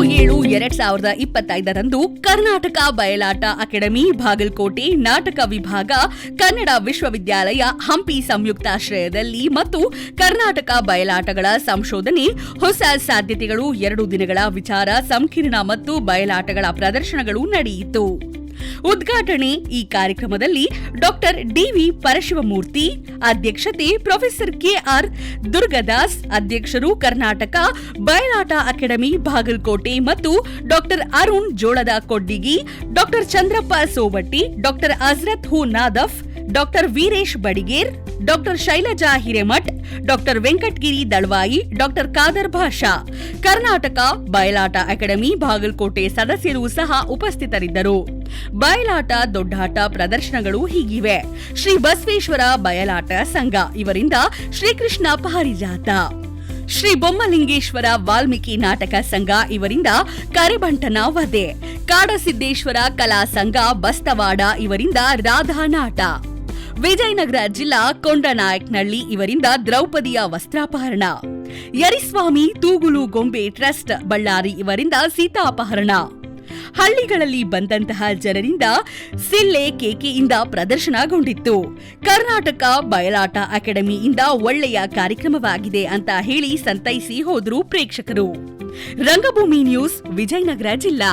ಏಳು ಎರಡ್ ಸಾವಿರದ ಇಪ್ಪತ್ತೈದರಂದು ಕರ್ನಾಟಕ ಬಯಲಾಟ ಅಕಾಡೆಮಿ, ಬಾಗಲಕೋಟೆ ನಾಟಕ ವಿಭಾಗ, ಕನ್ನಡ ವಿಶ್ವವಿದ್ಯಾಲಯ ಹಂಪಿ ಸಂಯುಕ್ತಾಶ್ರಯದಲ್ಲಿ ಮತ್ತು ಕರ್ನಾಟಕ ಬಯಲಾಟಗಳ ಸಂಶೋಧನೆ, ಹೊಸ ಸಾಧ್ಯತೆಗಳು ಎರಡು ದಿನಗಳ ವಿಚಾರ, ಸಂಕಿರಣ ಮತ್ತು ಬಯಲಾಟಗಳ ಪ್ರದರ್ಶನಗಳು ನಡೆಯಿತು. ಉದ್ಘಾಟನೆ ಈ ಕಾರ್ಯಕ್ರಮದಲ್ಲಿ ಡಾಕ್ಟರ್ ಡಿವಿ ಪರಶಿವಮೂರ್ತಿ, ಅಧ್ಯಕ್ಷತೆ ಪ್ರೊಫೆಸರ್ ಕೆಆರ್ ದುರ್ಗದಾಸ್, ಅಧ್ಯಕ್ಷರು ಕರ್ನಾಟಕ ಬಯಲಾಟ ಅಕಾಡೆಮಿ ಬಾಗಲಕೋಟೆ ಮತ್ತು doctor Arun Jolada Koddigi, doctor Chandrappa Sobatti doctor Ajrat ಹೂ Nadaf, doctor Veeresh Badiger doctor Shailaja Hiremath, doctor Venkatagiri Dalavayi, doctor Khader Basha. Karnataka Bayalata academy Bagalkot ಸದಸ್ಯರು ಸಹ ಉಪಸ್ಥಿತರಿದ್ದರು. ಬಯಲಾಟ, ದೊಡ್ಡಾಟ ಪ್ರದರ್ಶನಗಳು ಹೀಗಿವೆ. ಶ್ರೀ ಬಸವೇಶ್ವರ ಬಯಲಾಟ ಸಂಘ, ಇವರಿಂದ ಶ್ರೀಕೃಷ್ಣ ಪಾರಿಜಾತ. ಶ್ರೀ ಬೊಮ್ಮಲಿಂಗೇಶ್ವರ ವಾಲ್ಮೀಕಿ ನಾಟಕ ಸಂಘ, ಇವರಿಂದ ಕರೆಬಂಟನ ವಧೆ. ಕಾಡಸಿದ್ದೇಶ್ವರ ಕಲಾ ಸಂಘ, ಬಸ್ತವಾಡ, ಇವರಿಂದ ರಾಧಾ ನಾಟ ವಿಜಯನಗರ ಜಿಲ್ಲಾ ಕೊಂಡನಾಯಕ್ನಳ್ಳಿ ಇವರಿಂದ ದ್ರೌಪದಿಯ ವಸ್ತ್ರಾಪಹರಣ. ಯರಿಸ್ವಾಮಿ ತೂಗುಲು ಗೊಂಬೆ ಟ್ರಸ್ಟ್ ಬಳ್ಳಾರಿ ಇವರಿಂದ ಸೀತಾಪಹರಣ. ಹಳ್ಳಿಗಳಲ್ಲಿ ಬಂದಂತಹ ಜನರಿಂದ ಸಿಲ್ಲೆ ಕೇಕೆಯಿಂದ ಪ್ರದರ್ಶನಗೊಂಡಿತ್ತು. ಕರ್ನಾಟಕ ಬಯಲಾಟ ಅಕಾಡೆಮಿಯಿಂದ ಒಳ್ಳೆಯ ಕಾರ್ಯಕ್ರಮವಾಗಿದೆ ಅಂತ ಹೇಳಿ ಸಂತೈಸಿ ಹೋದ್ರು ಪ್ರೇಕ್ಷಕರು. ರಂಗಭೂಮಿ ನ್ಯೂಸ್, ವಿಜಯನಗರ ಜಿಲ್ಲಾ.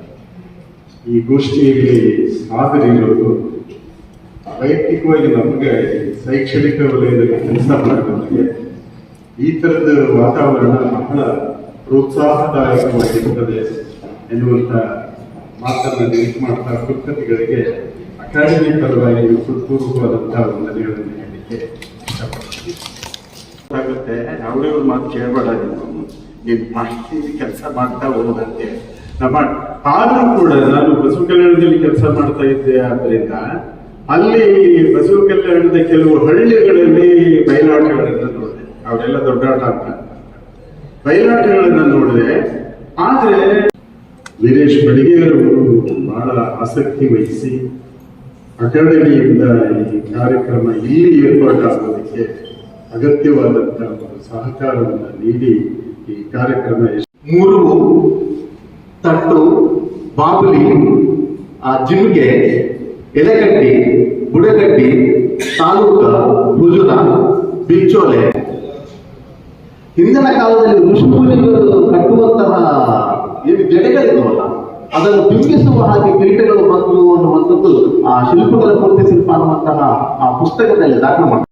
ಈ ಗೋಷ್ಠಿಯಲ್ಲಿ ಹಾಜರಿರೋದು ವೈಯಕ್ತಿಕವಾಗಿ ನಮಗೆ ಶೈಕ್ಷಣಿಕ ವಲಯದಲ್ಲಿ ಕೆಲಸ ಮಾಡಿದವರಿಗೆ ಈ ಥರದ ವಾತಾವರಣ ಬಹಳ ಪ್ರೋತ್ಸಾಹದಾಯಕವಾಗಿರುತ್ತದೆ ಎನ್ನುವಂಥ ಮಾತನ್ನು ನೆನಪು ಮಾಡ್ತಾ ಕುಲಪತಿಗಳಿಗೆ ಅಕಾಡೆಮಿ ಪರವಾಗಿ ಹೃತ್ಪೂರ್ವಕವಾದಂತಹ ವಂದನೆಗಳನ್ನು ಹೇಳಲಿಕ್ಕೆ ಇಷ್ಟಪಡ್ತೀನಿ. ಯಾವುದೇ ಒಂದು ಮಾತು ಕೇಳಬೇಡ ನೀವು. ನೀನು ಮಾಹಿತಿ ಕೆಲಸ ಮಾಡ್ತಾ ಹೋದಂತೆ ನಮ್ಮ ಆದ್ರೂ ಕೂಡ ನಾನು ಬಸವ ಕಲ್ಯಾಣದಲ್ಲಿ ಕೆಲಸ ಮಾಡ್ತಾ ಇದ್ದೆ ಆದ್ರಿಂದ ಅಲ್ಲಿ ಬಸವ ಕಲ್ಯಾಣದ ಕೆಲವು ಹಳ್ಳಿಗಳಲ್ಲಿ ಬಯಲಾಟಗಳನ್ನ ನೋಡಿದೆ. ಅವರೆಲ್ಲ ದೊಡ್ಡಾಟ ಅಂತ ಬಯಲಾಟಗಳನ್ನ ನೋಡಿದೆ. ಆದ್ರೆ ವೀರೇಶ್ ಬಡಿಗೆಯವರು ಬಹಳ ಆಸಕ್ತಿ ವಹಿಸಿ ಅಕಾಡೆಮಿಯಿಂದ ಈ ಕಾರ್ಯಕ್ರಮ ಇಲ್ಲಿ ಏರ್ಪಾಟಾಗೋದಕ್ಕೆ ಅಗತ್ಯವಾದಂತಹ ಸಹಕಾರವನ್ನು ನೀಡಿ ಈ ಕಾರ್ಯಕ್ರಮ ಮೂರು ತಟ್ಟು ಬಾಬುಲಿ ಆ ಜಿಮ್ಗೆ ಎಲೆಗಡ್ಡಿ ಬುಡಗಡ್ಡಿ ತಾಲೂಕ ಹುಜುರ ಬಿಚ್ಚೋಲೆ ಹಿಂದಿನ ಕಾಲದಲ್ಲಿ ಋಷಿಮುನಿಗಳು ಕಟ್ಟುವಂತಹ ಏನು ಜಡೆಗಳಿದ್ದವಲ್ಲ ಅದನ್ನು ಬಿಂಬಿಸುವ ಹಾಗೆ ಕಿರೀಟಗಳು ಬಂತು ಅನ್ನುವಂಥದ್ದು ಆ ಶಿಲ್ಪಗಳ ಪೂರ್ತಿ ಶಿಲ್ಪ ಅನ್ನುವಂತಹ ಆ ಪುಸ್ತಕದಲ್ಲಿ ದಾಖಲು ಮಾಡ್ತಾರೆ